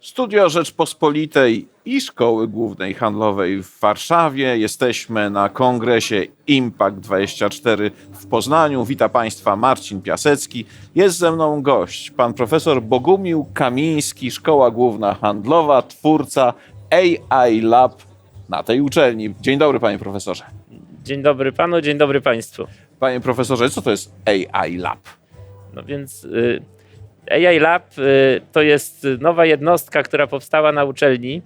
Studio Rzeczpospolitej i Szkoły Głównej Handlowej w Warszawie. Jesteśmy na kongresie Impact 24 w Poznaniu. Witam Państwa Marcin Piasecki. Jest ze mną gość, pan profesor Bogumił Kamiński, Szkoła Główna Handlowa, twórca AI Lab na tej uczelni. Dzień dobry, panie profesorze. Dzień dobry panu, dzień dobry państwu. Panie profesorze, co to jest AI Lab? No więc y, AI Lab y, to jest nowa jednostka, która powstała na uczelni.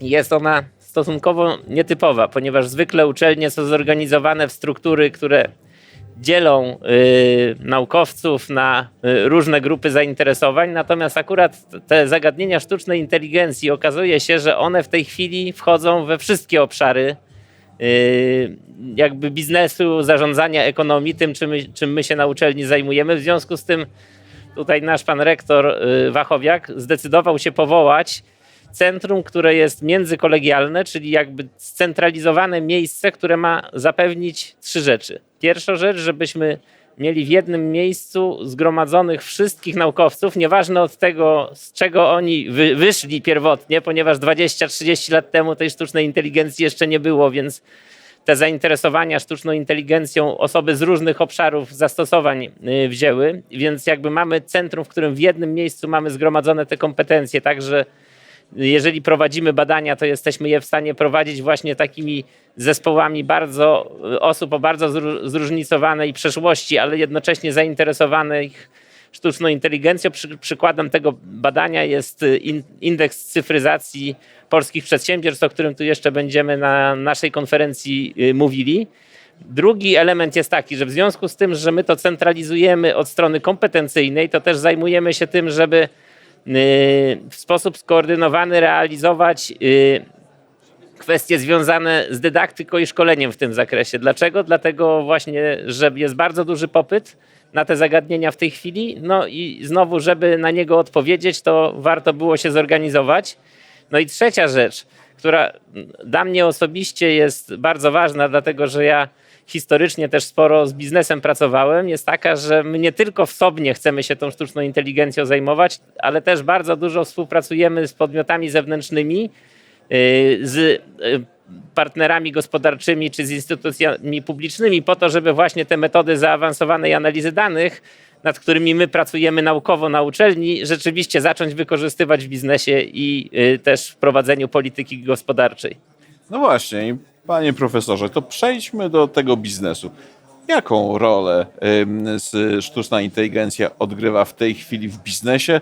Jest ona stosunkowo nietypowa, ponieważ zwykle uczelnie są zorganizowane w struktury, które dzielą y, naukowców na y, różne grupy zainteresowań, natomiast akurat te zagadnienia sztucznej inteligencji okazuje się, że one w tej chwili wchodzą we wszystkie obszary y, jakby biznesu, zarządzania ekonomii, tym czym czym my się na uczelni zajmujemy. W związku z tym tutaj nasz pan rektor y, Wachowiak zdecydował się powołać centrum, które jest międzykolegialne, czyli jakby scentralizowane miejsce, które ma zapewnić trzy rzeczy. Pierwsza rzecz, żebyśmy mieli w jednym miejscu zgromadzonych wszystkich naukowców, nieważne od tego, z czego oni wy, wyszli pierwotnie, ponieważ 20-30 lat temu tej sztucznej inteligencji jeszcze nie było, więc te zainteresowania sztuczną inteligencją osoby z różnych obszarów zastosowań y, wzięły, więc jakby mamy centrum, w którym w jednym miejscu mamy zgromadzone te kompetencje, także jeżeli prowadzimy badania, to jesteśmy je w stanie prowadzić właśnie takimi zespołami bardzo osób o bardzo zró- zróżnicowanej przeszłości, ale jednocześnie zainteresowanych sztuczną inteligencją. Przy, przykładem tego badania jest y, in, indeks cyfryzacji polskich przedsiębiorstw, o którym tu jeszcze będziemy na naszej konferencji y, mówili. Drugi element jest taki, że w związku z tym, że my to centralizujemy od strony kompetencyjnej, to też zajmujemy się tym, żeby y, w sposób skoordynowany realizować kwestie związane z dydaktyką i szkoleniem w tym zakresie. Dlaczego? Dlatego właśnie, że jest bardzo duży popyt na te zagadnienia w tej chwili. No i znowu, żeby na niego odpowiedzieć, to warto było się zorganizować. No i trzecia rzecz, która dla mnie osobiście jest bardzo ważna, dlatego że ja historycznie też sporo z biznesem pracowałem, jest taka, że my nie tylko w sobie chcemy się tą sztuczną inteligencją zajmować, ale też bardzo dużo współpracujemy z podmiotami zewnętrznymi, z y, partnerami gospodarczymi czy z instytucjami publicznymi po to, żeby właśnie te metody zaawansowanej analizy danych, nad którymi my pracujemy naukowo na uczelni, rzeczywiście zacząć wykorzystywać w biznesie i y, też w prowadzeniu polityki gospodarczej. No właśnie, panie profesorze, to przejdźmy do tego biznesu. Jaką rolę sztuczna inteligencja odgrywa w tej chwili w biznesie,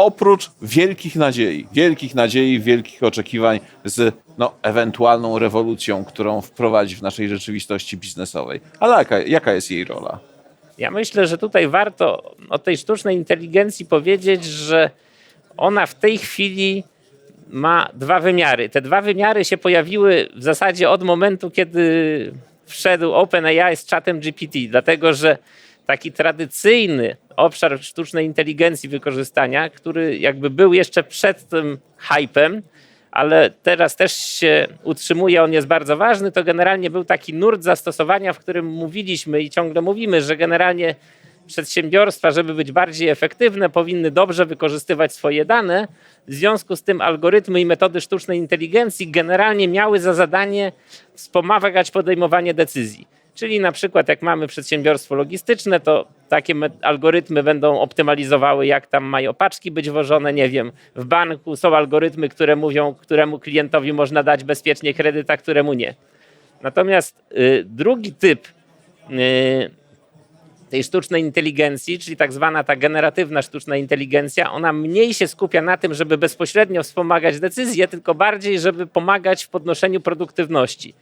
oprócz wielkich nadziei, wielkich nadziei, wielkich oczekiwań z no, ewentualną rewolucją, którą wprowadzi w naszej rzeczywistości biznesowej? Ale jaka, jaka jest jej rola? Ja myślę, że tutaj warto o tej sztucznej inteligencji powiedzieć, że ona w tej chwili ma dwa wymiary. Te dwa wymiary się pojawiły w zasadzie od momentu, kiedy wszedł OpenAI z czatem GPT, dlatego że taki tradycyjny obszar sztucznej inteligencji wykorzystania, który jakby był jeszcze przed tym hypem, ale teraz też się utrzymuje, on jest bardzo ważny, to generalnie był taki nurt zastosowania, w którym mówiliśmy i ciągle mówimy, że generalnie przedsiębiorstwa, żeby być bardziej efektywne, powinny dobrze wykorzystywać swoje dane. W związku z tym algorytmy i metody sztucznej inteligencji generalnie miały za zadanie wspomagać podejmowanie decyzji. Czyli na przykład jak mamy przedsiębiorstwo logistyczne, to takie algorytmy będą optymalizowały, jak tam mają paczki być wożone, nie wiem, w banku są algorytmy, które mówią, któremu klientowi można dać bezpiecznie kredyt, a któremu nie. Natomiast y, drugi typ y, tej sztucznej inteligencji, czyli tak zwana ta generatywna sztuczna inteligencja, ona mniej się skupia na tym, żeby bezpośrednio wspomagać decyzje, tylko bardziej, żeby pomagać w podnoszeniu produktywności.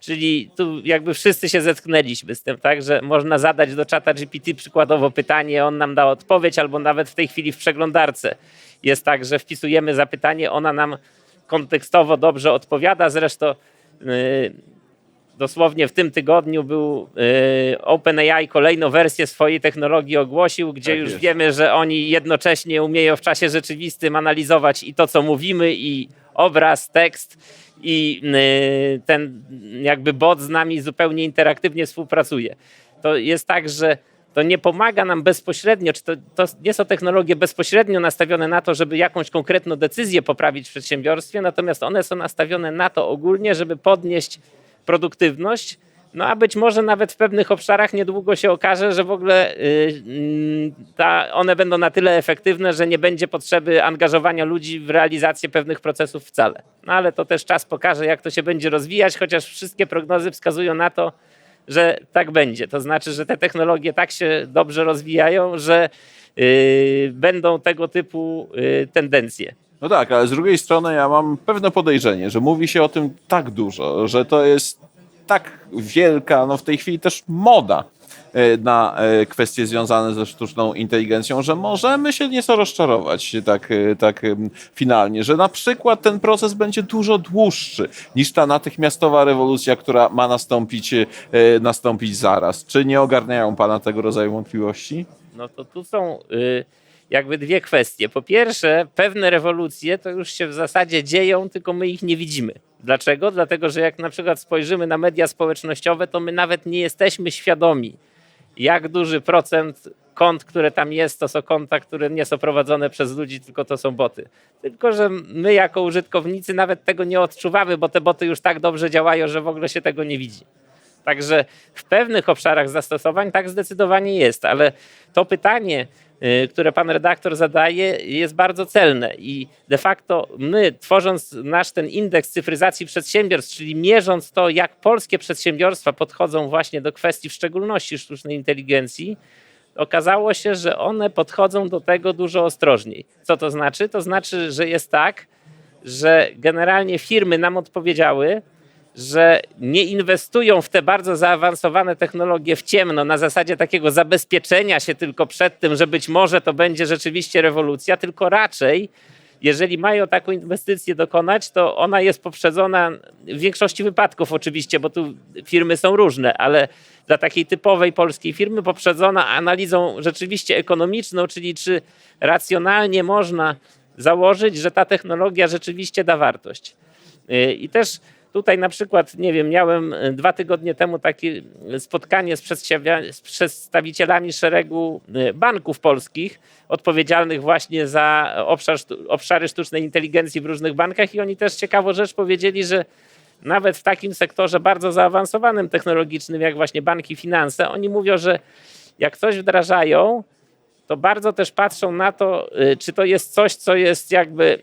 Czyli tu jakby wszyscy się zetknęliśmy z tym, tak, że można zadać do czata GPT przykładowo pytanie, on nam da odpowiedź, albo nawet w tej chwili w przeglądarce jest tak, że wpisujemy zapytanie, ona nam kontekstowo dobrze odpowiada. Zresztą yy, dosłownie w tym tygodniu był y, OpenAI kolejną wersję swojej technologii ogłosił, gdzie Tak już jest. wiemy, że oni jednocześnie umieją w czasie rzeczywistym analizować i to, co mówimy, i obraz, tekst, i y, ten jakby bot z nami zupełnie interaktywnie współpracuje. To jest tak, że to nie pomaga nam bezpośrednio, czy to, to nie są technologie bezpośrednio nastawione na to, żeby jakąś konkretną decyzję poprawić w przedsiębiorstwie, natomiast one są nastawione na to ogólnie, żeby podnieść produktywność, no a być może nawet w pewnych obszarach niedługo się okaże, że w ogóle y, mm, ta, one będą na tyle efektywne, że nie będzie potrzeby angażowania ludzi w realizację pewnych procesów wcale. No ale to też czas pokaże, jak to się będzie rozwijać, chociaż wszystkie prognozy wskazują na to, że tak będzie. To znaczy, że te technologie tak się dobrze rozwijają, że y, będą tego typu y, tendencje. No tak, ale z drugiej strony ja mam pewne podejrzenie, że mówi się o tym tak dużo, że to jest tak wielka, no w tej chwili też moda e, na e, kwestie związane ze sztuczną inteligencją, że możemy się nieco rozczarować tak, e, tak finalnie, że na przykład ten proces będzie dużo dłuższy niż ta natychmiastowa rewolucja, która ma nastąpić, nastąpić zaraz. Czy nie ogarniają Pana tego rodzaju wątpliwości? No to tu są y, jakby dwie kwestie. Po pierwsze, pewne rewolucje to już się w zasadzie dzieją, tylko my ich nie widzimy. Dlaczego? Dlatego, że jak na przykład spojrzymy na media społecznościowe, to my nawet nie jesteśmy świadomi, jak duży procent kont, które tam jest, to są konta, które nie są prowadzone przez ludzi, tylko to są boty. Tylko, że my jako użytkownicy nawet tego nie odczuwamy, bo te boty już tak dobrze działają, że w ogóle się tego nie widzi. Także w pewnych obszarach zastosowań tak zdecydowanie jest, ale to pytanie, które pan redaktor zadaje, jest bardzo celne i de facto my, tworząc nasz ten indeks cyfryzacji przedsiębiorstw, czyli mierząc to, jak polskie przedsiębiorstwa podchodzą właśnie do kwestii w szczególności sztucznej inteligencji, okazało się, że one podchodzą do tego dużo ostrożniej. Co to znaczy? To znaczy, że jest tak, że generalnie firmy nam odpowiedziały, że nie inwestują w te bardzo zaawansowane technologie w ciemno, na zasadzie takiego zabezpieczenia się tylko przed tym, że być może to będzie rzeczywiście rewolucja, tylko raczej, jeżeli mają taką inwestycję dokonać, to ona jest poprzedzona w większości wypadków oczywiście, bo tu firmy są różne, ale dla takiej typowej polskiej firmy poprzedzona analizą rzeczywiście ekonomiczną, czyli czy racjonalnie można założyć, że ta technologia rzeczywiście da wartość. Yy, I też Tutaj na przykład, nie wiem, miałem e, dwa tygodnie temu takie spotkanie z, przedstawicielami szeregu e, banków polskich, odpowiedzialnych właśnie za obszar, obszary sztucznej inteligencji w różnych bankach i oni też ciekawą rzecz powiedzieli, że nawet w takim sektorze bardzo zaawansowanym technologicznym, jak właśnie banki, finanse, oni mówią, że jak coś wdrażają, to bardzo też patrzą na to, y, czy to jest coś, co jest jakby,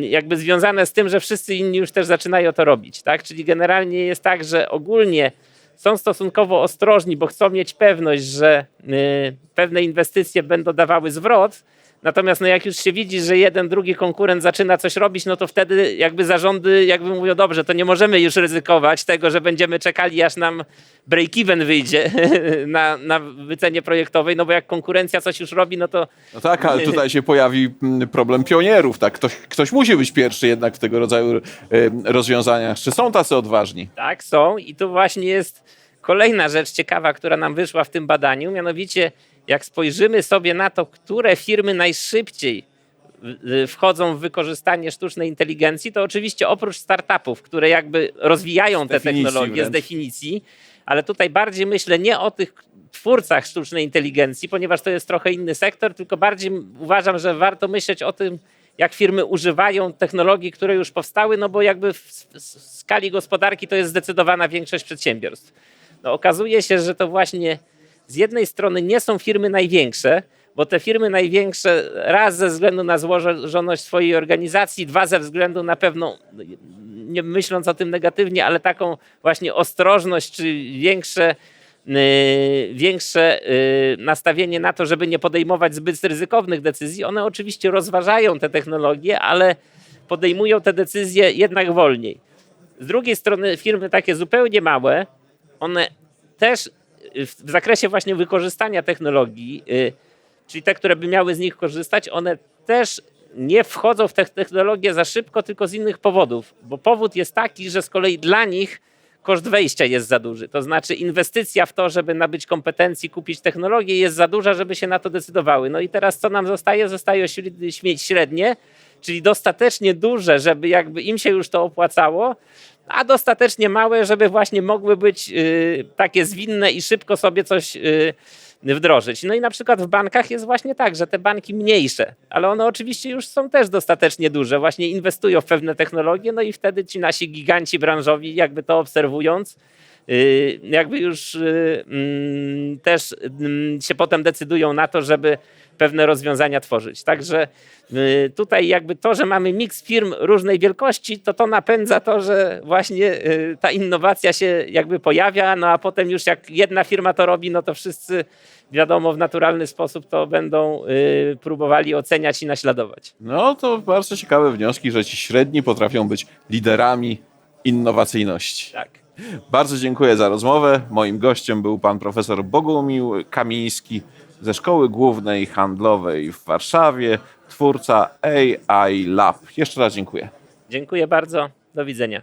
jakby związane z tym, że wszyscy inni już też zaczynają to robić. Tak? Czyli generalnie jest tak, że ogólnie są stosunkowo ostrożni, bo chcą mieć pewność, że y, pewne inwestycje będą dawały zwrot. Natomiast no jak już się widzi, że jeden, drugi konkurent zaczyna coś robić, no to wtedy jakby zarządy jakby mówią, dobrze, to nie możemy już ryzykować tego, że będziemy czekali, aż nam break-even wyjdzie na, na wycenie projektowej, no bo jak konkurencja coś już robi, no to No tak, ale tutaj się pojawi mm, problem pionierów. Tak? Ktoś, ktoś musi być pierwszy jednak w tego rodzaju em, rozwiązaniach. Czy są tacy odważni? Tak, są. I tu właśnie jest kolejna rzecz ciekawa, która nam wyszła w tym badaniu. Mianowicie, jak spojrzymy sobie na to, które firmy najszybciej wchodzą w wykorzystanie sztucznej inteligencji, to oczywiście oprócz startupów, które jakby rozwijają te technologie z wręcz. definicji, ale tutaj bardziej myślę nie o tych twórcach sztucznej inteligencji, ponieważ to jest trochę inny sektor, tylko bardziej uważam, że warto myśleć o tym, jak firmy używają technologii, które już powstały, no bo jakby w skali gospodarki to jest zdecydowana większość przedsiębiorstw. No okazuje się, że to właśnie z jednej strony nie są firmy największe, bo te firmy największe raz ze względu na złożoność swojej organizacji, dwa ze względu na pewną, nie myśląc o tym negatywnie, ale taką właśnie ostrożność czy większe, yy, większe yy, nastawienie na to, żeby nie podejmować zbyt ryzykownych decyzji. One oczywiście rozważają te technologie, ale podejmują te decyzje jednak wolniej. Z drugiej strony firmy takie zupełnie małe, one też y, w w zakresie właśnie wykorzystania technologii, y, czyli te, które by miały z nich korzystać, one też nie wchodzą w te technologie za szybko, tylko z innych powodów. Bo powód jest taki, że z kolei dla nich koszt wejścia jest za duży. To znaczy inwestycja w to, żeby nabyć kompetencji, kupić technologię jest za duża, żeby się na to decydowały. No i teraz co nam zostaje? Zostaje śmieć średnie, czyli dostatecznie duże, żeby jakby im się już to opłacało, a dostatecznie małe, żeby właśnie mogły być y, takie zwinne i szybko sobie coś y, wdrożyć. No i na przykład w bankach jest właśnie tak, że te banki mniejsze, ale one oczywiście już są też dostatecznie duże, właśnie inwestują w pewne technologie, no i wtedy ci nasi giganci branżowi, jakby to obserwując, y, jakby już mm, też mm, się potem decydują na to, żeby pewne rozwiązania tworzyć. Także y, tutaj jakby to, że mamy miks firm różnej wielkości, to to napędza to, że właśnie y, ta innowacja się jakby pojawia, no a potem już jak jedna firma to robi, no to wszyscy wiadomo w naturalny sposób to będą y, próbowali oceniać i naśladować. No to bardzo ciekawe wnioski, że ci średni potrafią być liderami innowacyjności. Tak. Bardzo dziękuję za rozmowę. Moim gościem był pan profesor Bogumił Kamiński ze Szkoły Głównej Handlowej w Warszawie, twórca AI Lab. Jeszcze raz dziękuję. Dziękuję bardzo. Do widzenia.